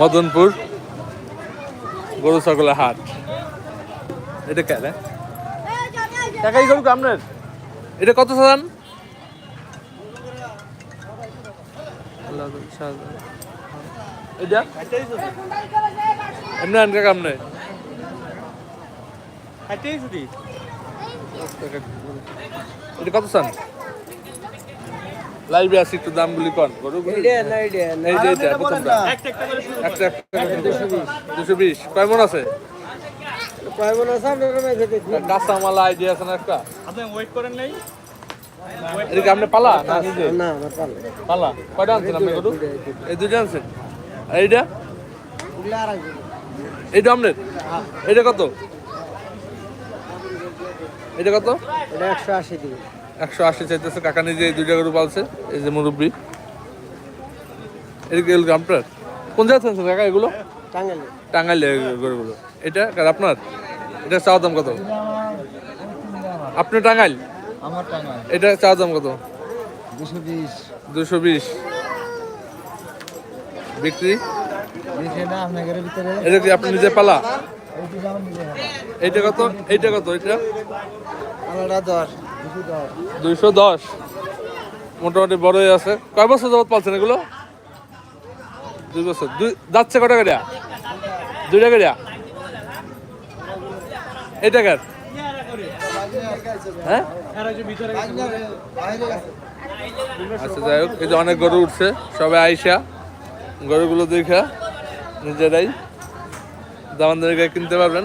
মদনপুর গরু ছাগলের হাট। এটা কেন টাকাই গরু কি আপনার? এটা কত সাজান? এটা? এমনি আনকা কাম নেই। এটা কত সান লাইভে আসি একটু দামগুলি কন। গরু এই যে এটা প্রথমটা একটা একটা দুশো বিশ। কয় মন আছে? কাঁচামালা আইডিয়া আছে? না একটা? আপনি ওয়েট করেন নাই? এদিকে আপনি পালা না নিজে? পালা। কয়টা আনছেন আপনি গরু? এই দুইটা আনছেন? আর এইটা? এইটা আপনার এইটা কত? এটা কত? একশো আশি দিকে একশো আশি চাইতেছে কাকা নিজে এই দুইটা গরু পালছে এই যে মুরব্বী। এদিকে আপনার কোন জায়গা কাকা এগুলো? টাঙ্গাইলে গরুগুলো। এটা আপনার? এটা চাওয়া দাম কত? আপনি টাঙ্গাইল? আমার এটা চাওয়া দাম কত? দুশো বিশ। বিক্রি? এটা কি আপনি নিজে পালা? এইটি এইটা কত? এইটা কত? এটা আলাদা দশ। দশ দুইশো দশ। মোটামুটি বড়ই আছে। কয় বছর যাবত পালছেন এগুলো? দুই বছর। দুই যাচ্ছে কটা গাড়িয়া দুইটা গাড়িয়া এই টাকার হ্যাঁ? আচ্ছা যাই হোক এই যে অনেক গরু উঠছে। সবাই আইসা গরুগুলো দেখা নিজেরাই দামান দামে কিনতে পারবেন।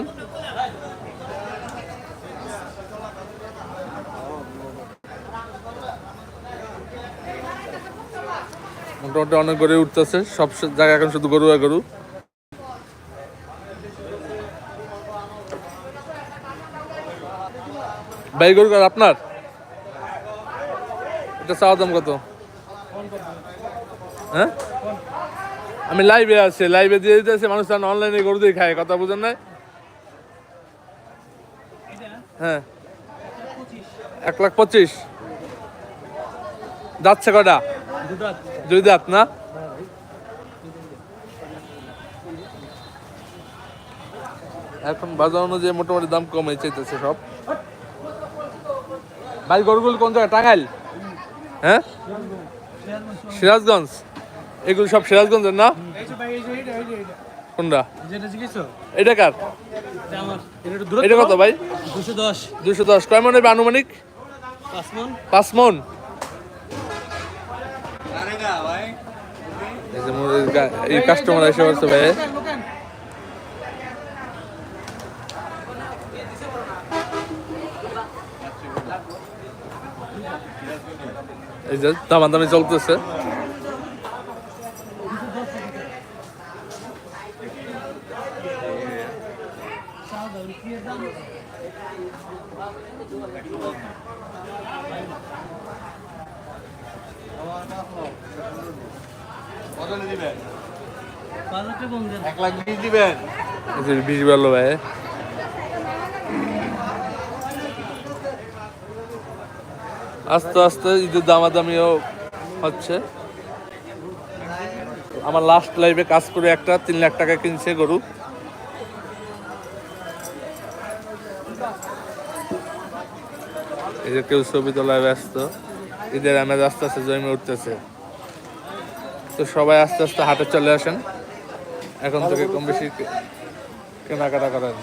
মোটামুটি অনেক গড়ে উঠতেছে, সব জায়গায় এখন শুধু গরু আর গরু। ভাই, গরু আপনার? এটা চাওয়া দাম কত? হ্যাঁ? আমি লাইভে আছি লাইভে দিয়ে দিতেছি, মানুষ অনলাইনে গরু দিয়ে খায়, কথা বুঝেন না হ্যাঁ। এক লাখ পঁচিশ। যাচ্ছে কটা দুই দাঁত, না? এখন বাজার অনুযায়ী মোটামুটি দাম কমে চাইতেছে সব। ভাই, গরুগুলো কোন জায়গায়? টাঙ্গাইল? হ্যাঁ? সিরাজগঞ্জ। এগুলো সব সিরাজগঞ্জের না? কোনটা? এটা কার? এটা কত ভাই? দুশো দশ। দুশো দশ কয় মনে আনুমানিক পাঁচ মন কাস্টমার এসে পড়ছে ভাই। এই যে দামাদামি চলতেছে। এক লাখ বিশ দিবেন? বিশ বেলো ভাই। আস্তে আস্তে ঈদের দামাদামিও হচ্ছে। আমার লাস্ট লাইভে কাজ করে একটা তিন লাখ টাকা কিনছে গরু। এই যে কেউ ছবি তোলায় ব্যস্ত। ঈদের আমেজ আস্তে আস্তে জমে উঠতেছে। তো সবাই আস্তে আস্তে হাটে চলে আসেন। এখন থেকে কম বেশি কেনাকাটা করেন।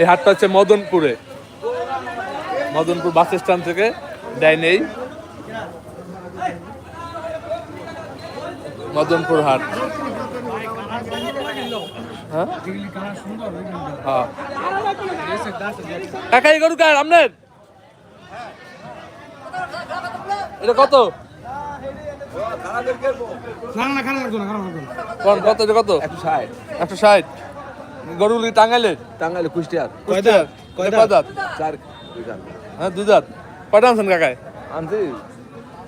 এই হাটটা হচ্ছে মদনপুরে। মদনপুর বাস স্ট্যান্ড থেকে দেয় নেই। মদনপুর হাট। হ্যাঁ? হ্যাঁ। কাকা এই গরু কার আপনার? এটা কত? খানা খানা লাগতো না খানা লাগতো না। কত এটা কত? একশো ষাট। একশো ষাট। গরুগুলি টাঙ্গাইলের টাঙ্গালে কুষ্টিয়ার। কুষ্টিয়ার। কয় এটা কয় দাঁত? চার হ্যাঁ দুই দাঁত। কয়টা আনছেন কাকায়? আনছি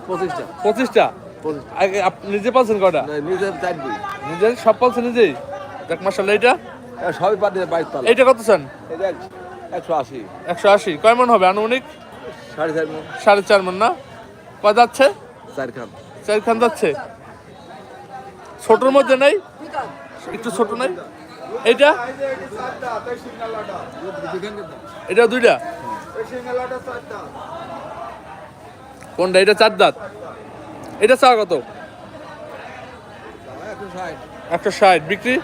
পঁচিশটা। পঁচিশটা? আগে আপনি নিজে পালছেন কয়টা? না, নিজের নিজে সব পালছেন নিজেই? দেখ মাসাল্লাহ এটা সবই বাইশ এইটা কত চান? এটা একশো আশি। একশো আশি। কয় মন হবে আনুমানিক? সাড়ে চার মন। সাড়ে চার মন না? কয় যাচ্ছে? চার খান চারখান যাচ্ছে? ছোটর মধ্যে নাই? একটু ছোট নাই? এইটা? এটা দুইটা? কোনটা? এটা চার দাঁত। এটা চা কত? একশো ষাট। বিক্রি।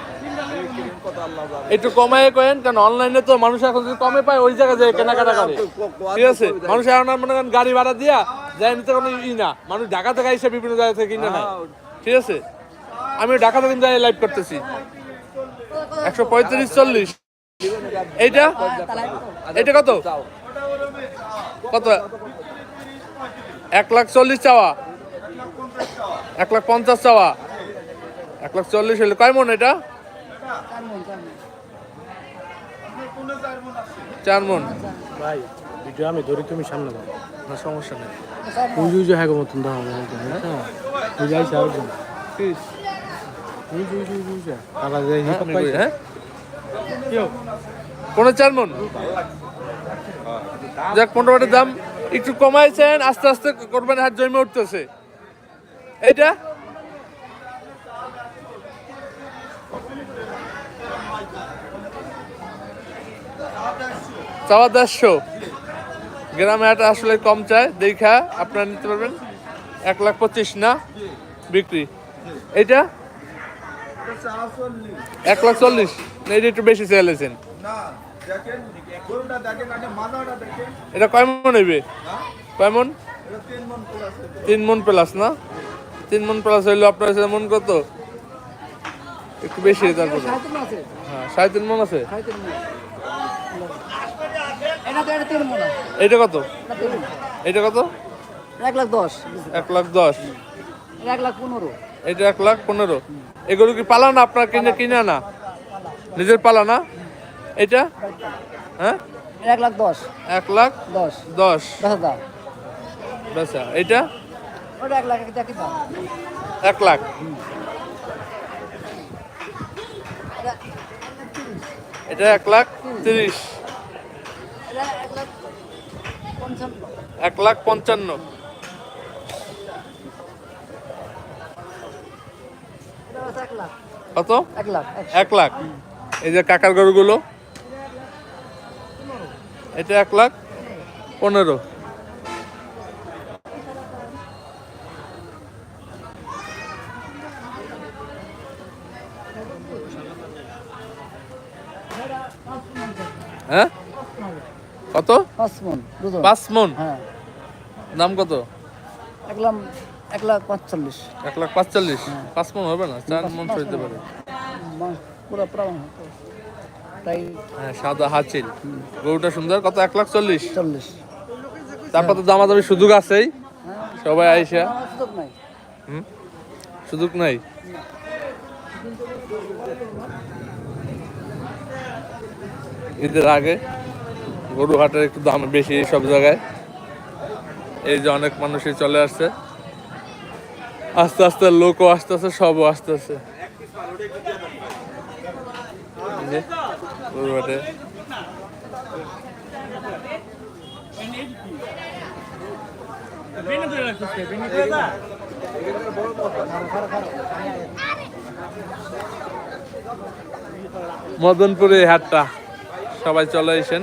একটু কমায় কেন কারণ অনলাইনে তো মানুষ এখন যদি কমে পায় ওই জায়গায় যায় কেনাকাটা করে। ঠিক আছে? মানুষ এখন মনে করেন গাড়ি ভাড়া দিয়া যায় নিতে কোনো ই না। মানুষ ঢাকা থেকে এসে বিভিন্ন জায়গা থেকে কিনে নেয়। ঠিক আছে? আমি ঢাকা থেকে যাই লাইভ করতেছি। একশো পঁয়ত্রিশ চল্লিশ। এইটা? এটা কত? কত? এক লাখ চল্লিশ চাওয়া। এক লাখ পঞ্চাশ চাওয়া। এক লাখ চল্লিশ হলে কয় মন এটা? চার মন। ভাই ভিডিও আমি ধরি তুমি সামনে দাও। না সমস্যা নেই। ওই যে হ্যাঁ মতন দাও হ্যাঁ যে ওই যে ওই যে, ওই যে টাকা দিয়ে হ্যাঁ, পনেরো চার মন যাক পনেরো বাটের দাম একটু কমাইছেন আস্তে আস্তে কোরবানি হাট জমে উঠতেছে। এইটা? চাওয়া দেড়শো। গ্রামে হাট আসলে কম চায়, দেখা আপনারা নিতে পারবেন। এক লাখ পঁচিশ, না? বিক্রি। এইটা? এক লাখ চল্লিশ। এটা একটু বেশি চাইলেছেন এটা কয় মন হইবে? কয় মন? তিন মন প্লাস, না? তিন মন প্লাস হইল আপনার কাছে মন কত? একটু বেশি তারপরে। হ্যাঁ সাড়ে তিন মন আছে। এটা কত? এটা কত? এক লাখ দশ। এক লাখ দশ। এক লাখ পনেরো। এটা এক লাখ পনেরো। এগুলো কি পালা না আপনার কিনে কিনে না নিজের পালা না? এটা? হ্যাঁ? এক লাখ দশ। এক লাখ দশ। দশ। আচ্ছা এটা? এক লাখ। এটা এক লাখ তিরিশ। এক লাখ পঞ্চান্ন। কত? এক লাখ। এক লাখ এই যে কাকার গরুগুলো। এটা এক লাখ পনেরো হ্যাঁ কত পাঁচ মন পাঁচ মন হ্যাঁ। দাম কত? এক লাখ এক লাখ পাঁচচল্লিশ। এক লাখ পাঁচচল্লিশ? পাঁচ মন হবে না? চার মন হইতে পারে। পুরো পুরো তাই হ্যাঁ সাদা হাচিল। গরুটা সুন্দর। কত? এক লাখ চল্লিশ? চল্লিশ। তারপর তো দামাদামি সুযোগ আছেই। হ্যাঁ সবাই আইসা। সুযোগ নাই। সুযোগ নাই? ঈদের আগে গরু হাটের একটু দাম বেশি সব জায়গায়। এই যে অনেক মানুষই চলে আসছে। আস্তে আস্তে লোকও সবও আসতেছে। এই যে গরু হাটে মদনপুরে হাটটা। সবাই চলে আসেন।